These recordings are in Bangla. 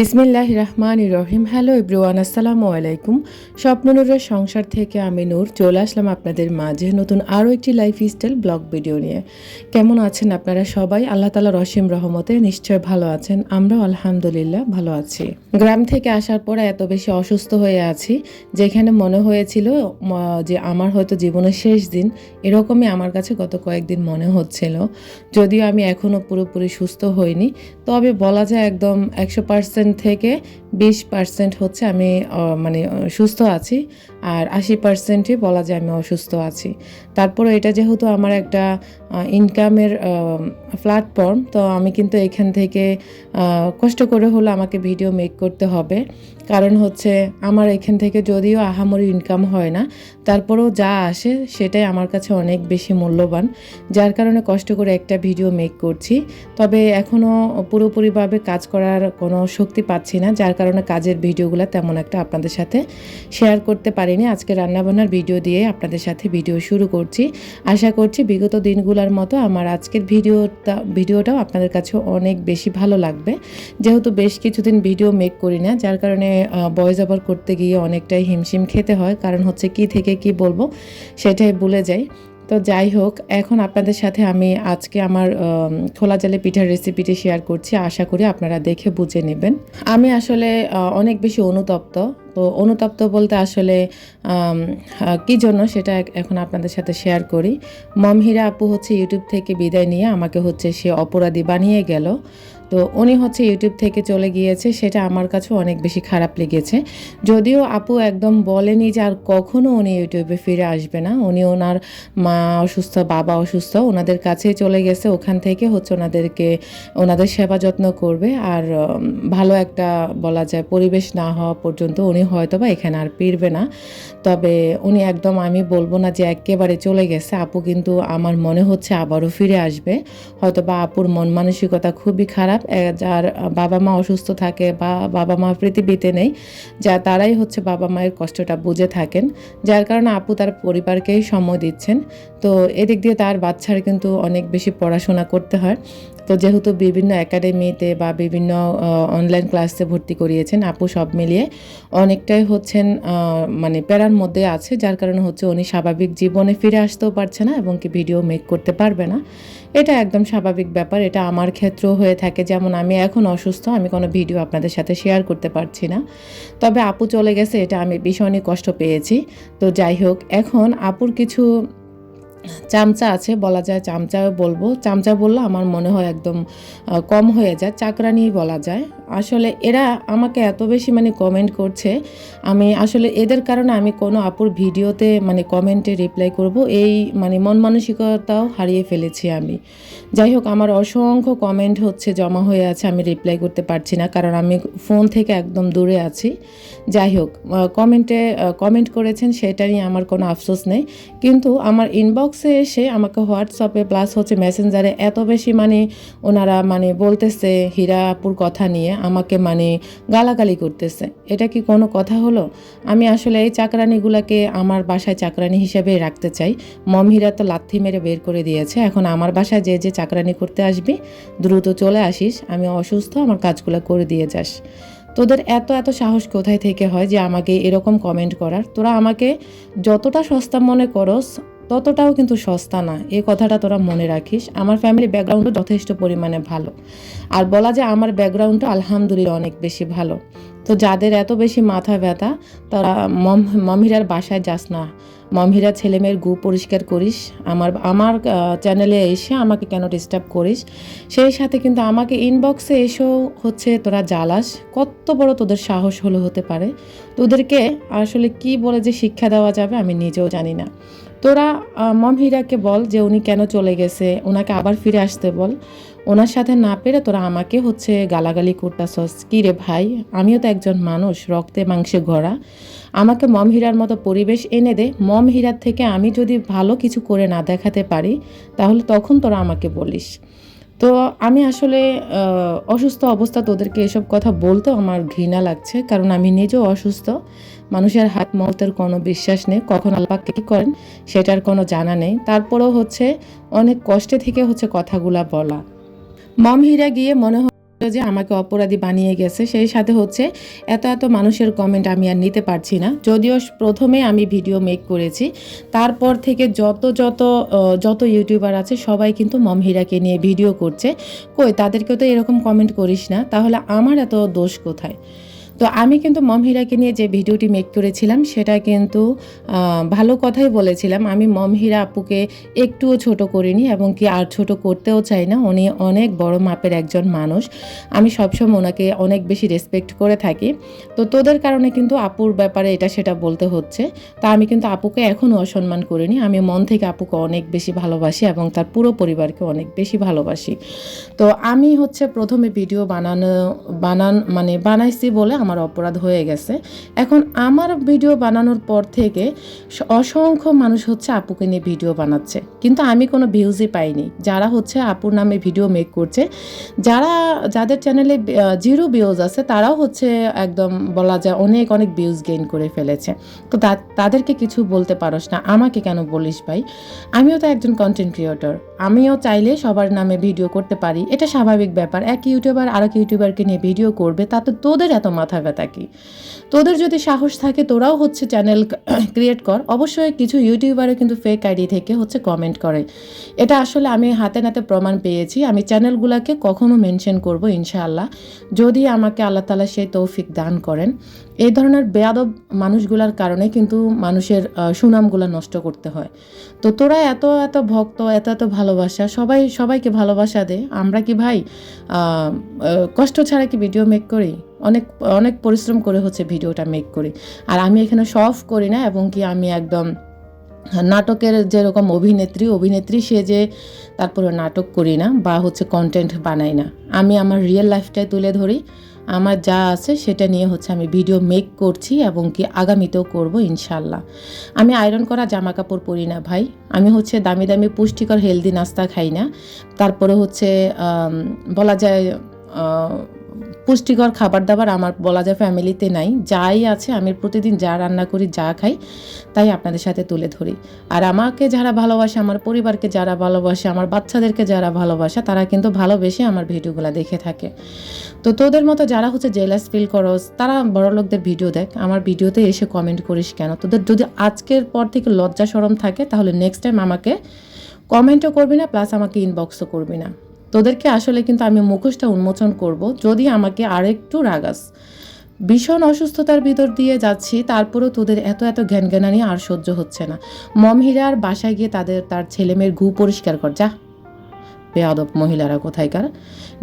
বিসমিল্লাহ রহমান রহিম। হ্যালো ইব্রুয়ান আসসালামু আলাইকুম। স্বপ্ননুরের সংসার থেকে আমি নূর, চলে আসলাম আপনাদের মাঝে নতুন আরও একটি লাইফ স্টাইল ব্লগ ভিডিও নিয়ে। কেমন আছেন আপনারা সবাই? আল্লাহ তালা রসিম রহমতে নিশ্চয় ভালো আছেন। আমরাও আলহামদুলিল্লাহ ভালো আছি। গ্রাম থেকে আসার পরে এত বেশি অসুস্থ হয়ে আছি, যেখানে মনে হয়েছিল যে আমার হয়তো জীবনের শেষ দিন, এরকমই আমার কাছে গত কয়েকদিন মনে হচ্ছিল। যদিও আমি এখনও পুরোপুরি সুস্থ হইনি, তবে বলা যায় একদম একশো পার্সেন্ট থেকে বিশ পার্সেন্ট হচ্ছে আমি মানে সুস্থ আছি। আর আশি পার্সেন্টই বলা যায় আমি অসুস্থ আছি। তারপরে এটা যেহেতু আমার একটা ইনকামের প্ল্যাটফর্ম তো আমি কিন্তু এখান থেকে কষ্ট করে হলে আমাকে ভিডিও মেক করতে হবে। কারণ হচ্ছে আমার এখান থেকে যদিও আহামরি ইনকাম হয় না, তারপরেও যা আসে সেটাই আমার কাছে অনেক বেশি মূল্যবান। যার কারণে কষ্ট করে একটা ভিডিও মেক করছি। তবে এখনও পুরোপুরিভাবে কাজ করার কোনো শক্তি পাচ্ছি না, যার কারণে কাজের ভিডিওগুলো তেমন একটা আপনাদের সাথে শেয়ার করতে পারিনি আজকে রান্নাবান্নার ভিডিও দিয়ে আপনাদের সাথে ভিডিও শুরু করছি। আশা করছি বিগত দিনগুলোর মতো আমার আজকের ভিডিওটা, ভিডিওটাও আপনাদের কাছে অনেক বেশি ভালো লাগবে। যেহেতু বেশ কিছুদিন ভিডিও মেক করি না, যার কারণে বয়েস ওভার করতে গিয়ে অনেকটাই হিমশিম খেতে হয়। কারণ হচ্ছে কি থেকে কি বলব, সেটাই ভুলে যাই। তো যাই হোক, এখন আপনাদের সাথে আমি আজকে আমার খোলা জালে পিঠার রেসিপিটি শেয়ার করছি। আশা করি আপনারা দেখে বুঝে নেবেন। আমি আসলে অনেক বেশি অনুতপ্ত। তো অনুতপ্ত বলতে আসলে কি জন্য সেটা এখন আপনাদের সাথে শেয়ার করি। মমহিরা আপু হচ্ছে ইউটিউব থেকে বিদায় নিয়ে আমাকে হচ্ছে সে অপরাধী বানিয়ে গেল। তো উনি হচ্ছে ইউটিউব থেকে চলে গিয়েছে, সেটা আমার কাছে অনেক বেশি খারাপ লেগেছে। যদিও আপু একদম বলেনি যে আর কখনও উনি ইউটিউবে ফিরে আসবে না। উনি ওনার মা অসুস্থ, বাবা অসুস্থ, ওনাদের কাছেই চলে গেছে। ওখান থেকে হচ্ছে ওনাদেরকে, ওনাদের সেবা যত্ন করবে। আর ভালো একটা বলা যায় পরিবেশ না হওয়া পর্যন্ত উনি হয়তো বা এখানে আর ফিরবে না। তবে উনি একদম আমি বলব না যে একেবারে চলে গেছে। আপু কিন্তু আমার মনে হচ্ছে আবারও ফিরে আসবে। হয়তো বা আপুর মন মানসিকতা খুবই খারাপ। এ, যার বাবা মা অসুস্থ থাকে বা বাবা মা পৃথিবীতে নেই যা তারাই হচ্ছে বাবা মায়ের কষ্টটা বুঝে থাকেন যার কারণে আপু তার পরিবারকেই সময় দিচ্ছেন। তো এদিক দিয়ে তার বাচ্চার কিন্তু অনেক বেশি পড়াশোনা করতে হয়। তো যেহেতু বিভিন্ন একাডেমিতে বা বিভিন্ন অনলাইন ক্লাসে ভর্তি করিয়েছেন, আপু সব মিলিয়ে অনেকটাই হচ্ছেন মানে প্যারার মধ্যে আছে, যার কারণে হচ্ছে উনি স্বাভাবিক জীবনে ফিরে আসতেও পারছে না এবং কি ভিডিও মেক করতে পারবে না। এটা একদম স্বাভাবিক ব্যাপার, এটা আমার ক্ষেত্রেও হয়ে থাকে। যেমন আমি এখন অসুস্থ, আমি কোনো ভিডিও আপনাদের সাথে শেয়ার করতে পারছি না। তবে আপু চলে গেছে, এটা আমি ভীষণই কষ্ট পেয়েছি। তো যাই হোক, এখন আপুর কিছু চামচা আছে, বলা যায় চামচা বলব। চামচা বললে আমার মনে হয় একদম কম হয়ে যায় চাকরানি বলা যায়। আসলে এরা আমাকে এত বেশি মানে কমেন্ট করছে। আমি আসলে এদের কারণে আমি কোনো আপুর ভিডিওতে মানে কমেন্টে রিপ্লাই করব। এই মানে মন মানসিকতাও হারিয়ে ফেলেছি আমি। যাই হোক, আমার অসংখ্য কমেন্ট হচ্ছে, জমা হয়ে আছে, আমি রিপ্লাই করতে পারছি না, কারণ আমি ফোন থেকে একদম দূরে আছি। যাই হোক কমেন্টে কমেন্ট করেছেন সেটা নিয়ে আমার কোনো আফসোস নেই। কিন্তু আমার ইনবক্সে এসে আমাকে হোয়াটসঅ্যাপে প্লাস হচ্ছে মেসেঞ্জারে এত বেশি মানে ওনারা মানে বলতেছে হীরাপুর কথা নিয়ে। আমাকে মানে গালাগালি করতেছে। এটা কি কোনো কথা হলো? আমি আসলে এই চাকরানিগুলোকে আমার বাসায় চাকরানি হিসেবে রাখতে চাই। মমহিরা তো লাথি মেরে বের করে দিয়েছে। এখন আমার বাসায় যে যে চাকরানি করতে আসবি, দ্রুত চলে আসিস। আমি অসুস্থ, আমার কাজগুলো করে দিয়ে যাস। তোদের এত এত সাহস কোথায় থেকে হয় যে আমাকে এরকম কমেন্ট করার? তোরা আমাকে যতটা সস্তা মনে করস ততটাও কিন্তু সস্তা না। এ কথাটা তোরা মনে রাখিস। আমার ফ্যামিলি ব্যাকগ্রাউন্ডও যথেষ্ট পরিমাণে ভালো। আর বলা যায় আমার ব্যাকগ্রাউন্ডটা আলহামদুলিল্লাহ অনেক বেশি ভালো। তো যাদের এত বেশি মাথা ব্যথা, তারা মম, মমহিরার বাসায় যাস না। মমহিরা ছেলেমেয়ের গু পরিষ্কার করিস। আমার আমার চ্যানেলে এসে আমাকে কেন ডিস্টার্ব করিস? সেই সাথে কিন্তু আমাকে ইনবক্সে এসেও হচ্ছে তোরা জ্বালাস। কত বড় তোদের সাহস হলো হতে পারে। তোদেরকে আসলে কি বলে যে শিক্ষা দেওয়া যাবে আমি নিজেও জানি না। তোরা মমহিরাকে বল যে উনি কেন চলে গেছে ওনাকে আবার ফিরে আসতে বল। ওনার সাথে না পেরে তোরা আমাকে হচ্ছে গালাগালি করতাছস। কি রে ভাই? আমিও তো একজন মানুষ রক্তে মাংসে গড়া আমাকে মম হীরার মতো পরিবেশ এনে দে। মম হীরার থেকে আমি যদি ভালো কিছু করে না দেখাতে পারি, তাহলে তখন তোরা আমাকে বলিস। তো আমি আসলে অসুস্থ অবস্থা তোদেরকে এসব কথা বলতেও আমার ঘৃণা লাগছে, কারণ আমি নিজেও অসুস্থ। মানুষের হাত মতের কোনো বিশ্বাস নেই, কখন আল্লাহ কী করেন সেটার কোনো জানা নেই। তারপরেও হচ্ছে অনেক কষ্টে থেকে হচ্ছে কথাগুলা বলা। মম হীরা গিয়ে মনে হয় যে আমাকে অপরাধী বানিয়ে গেছে, সেই সাথে হচ্ছে এত এত মানুষের কমেন্ট আমি আর নিতে পারছি না। যদিও প্রথমে আমি ভিডিও মেক করেছি, তারপর থেকে যত যত যত ইউটিউবার আছে, সবাই কিন্তু মমহিরাকে নিয়ে ভিডিও করছে। কই, তাদেরকেও তো এরকম কমেন্ট করিস না, তাহলে আমার এত দোষ কোথায়? তো আমি কিন্তু মম হীরাকে নিয়ে যে ভিডিওটি মেক করেছিলাম, সেটা কিন্তু ভালো কথাই বলেছিলাম। আমি মম হীরা আপুকে একটুও ছোট করিনি এবং কি আর ছোট করতেও চাই না। উনি অনেক বড় মাপের একজন মানুষ। আমি সবসময় ওনাকে অনেক বেশি রেসপেক্ট করে থাকি। তো তোদের কারণে কিন্তু আপুর ব্যাপারে এটা সেটা বলতে হচ্ছে। তা আমি কিন্তু আপুকে এখনও অসম্মান করিনি। আমি মন থেকে আপুকে অনেক বেশি ভালোবাসি এবং তার পুরো পরিবারকে অনেক বেশি ভালোবাসি। তো আমি হচ্ছে প্রথমে ভিডিও বানানো, বানান মানে বানাইছি বলে আমার অপরাধ হয়ে গেছে। এখন আমার ভিডিও বানানোর পর থেকে অসংখ্য মানুষ হচ্ছে আপুকে নিয়ে ভিডিও বানাচ্ছে। কিন্তু আমি কোনো ভিউজই পাইনি। যারা হচ্ছে আপুর নামে ভিডিও মেক করছে, যারা, যাদের চ্যানেলে জিরো ভিউজ আছে, তারাও হচ্ছে একদম বলা যায় অনেক অনেক ভিউজ গেইন করে ফেলেছে। তো তাদেরকে কিছু বলতে পারোস না। আমাকে কেন বলিস ভাই? আমিও তো একজন কন্টেন্ট ক্রিয়েটর আমিও চাইলে সবার নামে ভিডিও করতে পারি। এটা স্বাভাবিক ব্যাপার। এক ইউটিউবার আরেক ইউটিউবারকে নিয়ে ভিডিও করবে, তাতে তোদের এত মাথা ব্যথা কি? তোদের যদি সাহস থাকে, তোরাও হচ্ছে চ্যানেল ক্রিয়েট কর। অবশ্যই কিছু ইউটিউবারও কিন্তু ফেক আইডি থেকে হচ্ছে কমেন্ট করে। এটা আসলে আমি হাতে নাতে প্রমাণ পেয়েছি। আমি চ্যানেলগুলোকে কখনো মেনশন করব ইনশাআল্লাহ। যদি আমাকে আল্লাহ তালা সেই তৌফিক দান করেন। এই ধরনের বেয়াদব মানুষগুলার কারণে কিন্তু মানুষের সুনামগুলো নষ্ট করতে হয়। তো তোরা এত এত ভক্ত, এত এত ভালোবাসা, সবাই, সবাইকে ভালোবাসা দে। আমরা কি ভাই কষ্ট ছাড়া কি ভিডিও মেক করি? অনেক অনেক পরিশ্রম করে হচ্ছে ভিডিওটা মেক করি। আর আমি এখানে সফ করি না এবং কি আমি একদম নাটকের যেরকম অভিনেত্রী অভিনেত্রী সে যে তারপরে নাটক করি না বা হচ্ছে কন্টেন্ট বানাই না। আমি আমার রিয়েল লাইফটাই তুলে ধরি। আমার যা আছে সেটা নিয়ে হচ্ছে আমি ভিডিও মেক করছি এবং কি আগামীতেও করব ইনশাল্লাহ। আমি আয়রন করা জামা কাপড় পরি না ভাই। আমি হচ্ছে দামি দামি পুষ্টিকর হেলদি নাস্তা খাই না। তারপরে হচ্ছে বলা যায় পুষ্টিকর খাবার দাবার আমার বলা যায় ফ্যামিলিতে নাই। যাই আছে, আমি প্রতিদিন যা রান্না করি, যা খাই, তাই আপনাদের সাথে তুলে ধরি। আর আমাকে যারা ভালোবাসে, আমার পরিবারকে যারা ভালোবাসে, আমার বাচ্চাদেরকে যারা ভালোবাসে, তারা কিন্তু ভালোবেসে আমার ভিডিওগুলো দেখে থাকে। তো তোদের মতো যারা হচ্ছে জেলাস ফিল করস তারা বড় লোকদের ভিডিও দেখ, আমার ভিডিওতে এসে কমেন্ট করিস কেন? তোদের যদি আজকের পর থেকে লজ্জা সরম থাকে, তাহলে নেক্সট টাইম আমাকে কমেন্টও করবি না প্লাস আমাকে ইনবক্সও করবি না। তোদেরকে আসলে কিন্তু আমি মুখোশটা উন্মোচন করব। যদি আমাকে আরেকটু রাগাস ভীষণ অসুস্থতার ভিতর দিয়ে যাচ্ছি, তারপরেও তোদের এত এত জ্ঞান জ্ঞানানি আর সহ্য হচ্ছে না। মমহিরার বাসায় গিয়ে তাদের, তার ছেলেমেয়ের ঘু পরিষ্কার কর, যা। বেয়াদব মহিলারা কোথায়কার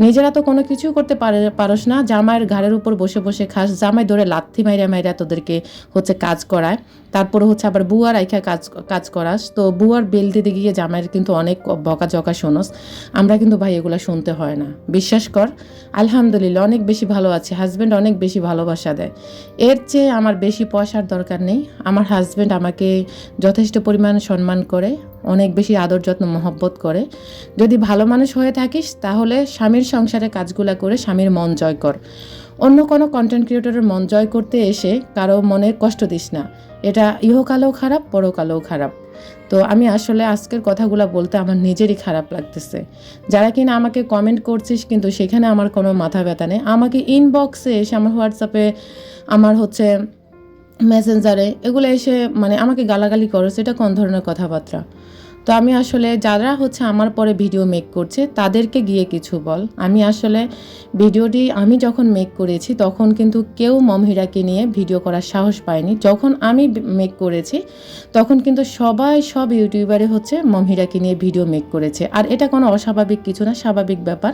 নিজেরা তো কোনো কিছু করতে পারে, পারস না। জামাইয়ের ঘাড়ের উপর বসে বসে খাস। জামাই ধরে লাথি মাইরা মাইরা তোদেরকে হচ্ছে কাজ করায়। তারপরে হচ্ছে আবার বুয়ার আইখা কাজ কাজ করাস। তো বুয়ার বেল দিতে গিয়ে জামাইয়ের কিন্তু অনেক বকা জকা শোনস। আমরা কিন্তু ভাই এগুলো শুনতে হয় না। বিশ্বাস কর, আলহামদুলিল্লাহ অনেক বেশি ভালো আছে। হাজব্যান্ড অনেক বেশি ভালোবাসা দেয়। এর চেয়ে আমার বেশি পয়সার দরকার নেই। আমার হাজব্যান্ড আমাকে যথেষ্ট পরিমাণ সম্মান করে। অনেক বেশি আদর যত্ন, মহব্বত করে। যদি ভালো মানুষ হয়ে থাকিস, তাহলে স্বামীর সংসারে কাজগুলা করে স্বামীর মন জয় কর। অন্য কোনো কন্টেন্ট ক্রিয়েটরের মন জয় করতে এসে কারও মনে কষ্ট দিস না। এটা ইহকালেও খারাপ, পরকালেও খারাপ। তো আমি আসলে আজকের কথাগুলো বলতে আমার নিজেরই খারাপ লাগতেছে। যারা কিনা আমাকে কমেন্ট করছিস, কিন্তু সেখানে আমার কোনো মাথা ব্যথা নেই। আমাকে ইনবক্সে এসে, আমার হোয়াটসঅ্যাপে আমার হচ্ছে মেসেঞ্জারে এগুলো এসে মানে আমাকে গালাগালি করো সেটা কোন ধরনের কথাবার্তা? তো আমি আসলে যারা হচ্ছে আমার পরে ভিডিও মেক করছে, তাদেরকে গিয়ে কিছু বল। আমি আসলে ভিডিওটি আমি যখন মেক করেছি, তখন কিন্তু কেউ মমহিরাকে নিয়ে ভিডিও করার সাহস পায়নি। যখন আমি মেক করেছি, তখন কিন্তু সবাই সব ইউটিউবারে হচ্ছে মমহিরাকে নিয়ে ভিডিও মেক করেছে। আর এটা কোনো অস্বাভাবিক কিছু না, স্বাভাবিক ব্যাপার।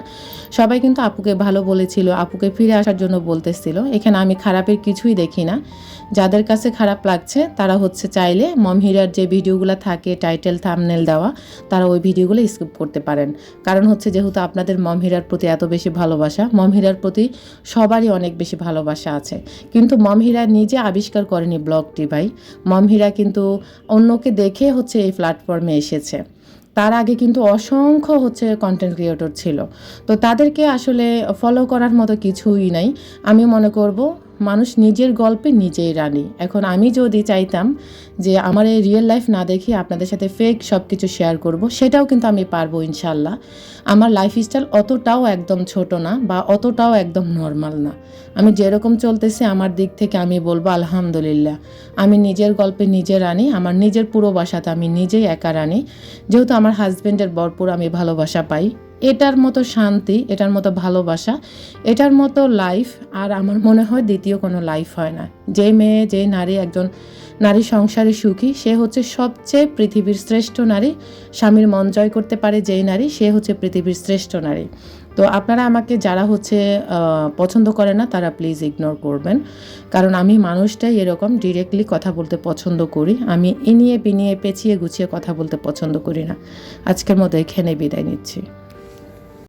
সবাই কিন্তু আপুকে ভালো বলেছিল, আপুকে ফিরে আসার জন্য বলতেছিল। এখানে আমি খারাপের কিছুই দেখি না। যাদের কাছে খারাপ লাগছে, তারা হচ্ছে চাইলে মমহিরার যে ভিডিওগুলো থাকে টাইটেল থামনেল দেওয়া, তারা ওই ভিডিওগুলো স্কিপ করতে পারেন। কারণ হচ্ছে যেহেতু আপনাদের মমহিরার প্রতি এত বেশি ভালোবাসা মমহিরার প্রতি সবারই অনেক বেশি ভালোবাসা আছে। কিন্তু মমহিরা নিজে আবিষ্কার করেনি ব্লগটি ভাই। মমহিরা কিন্তু অন্যকে দেখে হচ্ছে এই প্ল্যাটফর্মে এসেছে। তার আগে কিন্তু অসংখ্য হচ্ছে কন্টেন্ট ক্রিয়েটর ছিল। তো তাদেরকে আসলে ফলো করার মতো কিছুই নাই। আমি মনে করব মানুষ নিজের গল্পে নিজেই রানী। এখন আমি যদি চাইতাম যে আমার এই রিয়েল লাইফ না দেখে আপনাদের সাথে ফেক সব কিছু শেয়ার করব, সেটাও কিন্তু আমি পারব ইনশাল্লাহ আমার লাইফ স্টাইল অতটাও একদম ছোট না বা অতটাও একদম নর্মাল না। আমি যেরকম চলতেছি আমার দিক থেকে আমি বলব আলহামদুলিল্লাহ। আমি নিজের গল্পে নিজে রানী, আমার নিজের পুরো বাসাতে আমি নিজেই একা রানী। যেহেতু আমার হাজব্যান্ডের ভরপুর আমি ভালোবাসা পাই। এটার মতো শান্তি, এটার মতো ভালোবাসা, এটার মতো লাইফ আর আমার মনে হয় দ্বিতীয় কোনো লাইফ হয় না। যে মেয়ে, যে নারী, একজন নারী সংসারে সুখী, সে হচ্ছে সবচেয়ে পৃথিবীর শ্রেষ্ঠ নারী। স্বামীর মন জয় করতে পারে যেই নারী, সে হচ্ছে পৃথিবীর শ্রেষ্ঠ নারী। তো আপনারা আমাকে যারা হচ্ছে পছন্দ করে না, তারা প্লিজ ইগনোর করবেন। কারণ আমি মানুষটাই এরকম ডিরেক্টলি কথা বলতে পছন্দ করি। আমি ইনিয়ে বিনিয়ে পেঁচিয়ে, গুছিয়ে কথা বলতে পছন্দ করি না। আজকের মতো এখানে বিদায় নিচ্ছি।